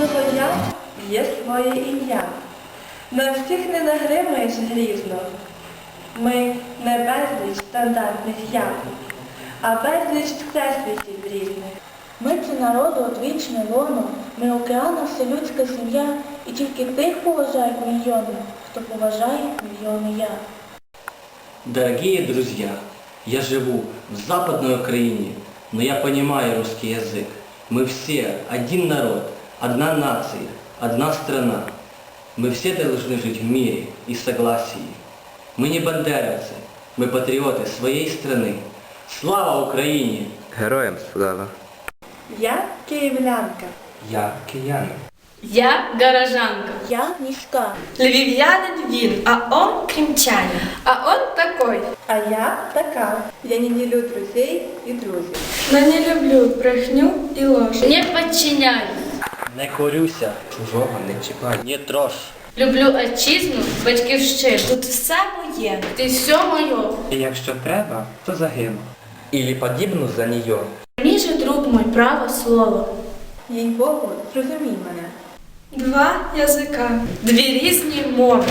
кожного я є своє ім'я. На всіх не нагримаєш грізно. Ми не безліч стандартних я, а безліч всесвітів різних. Ми це народу одвічне лоно, ми океану вселюдська сім'я, і тільки тих поважають мільйони, хто поважає мільйони я. Дорогие друзья, я живу в западной Украине, но я понимаю русский язык. Мы все один народ, одна нация, одна страна. Мы все должны жить в мире и согласии. Мы не бандеровцы, мы патриоты своей страны. Слава Украине! Героям слава! Я київлянка. Я киянин. Я горожанка. Я міська. Львів'янин він, а он кримчанин. А он такой. А я така. Я не ділю друзей і друзів. Но не люблю брехню і ложь. Не подчиняюсь. Не корюся, Чужого не чіпай. не трош. Люблю отчизну, батьківщину. Тут все моє. Ти все моє. І якщо треба, то загину. Ілі подібну за нее. Мій же друг мой право слово. Їй Богу, зрозумій мене. Два язика, дві різні мови.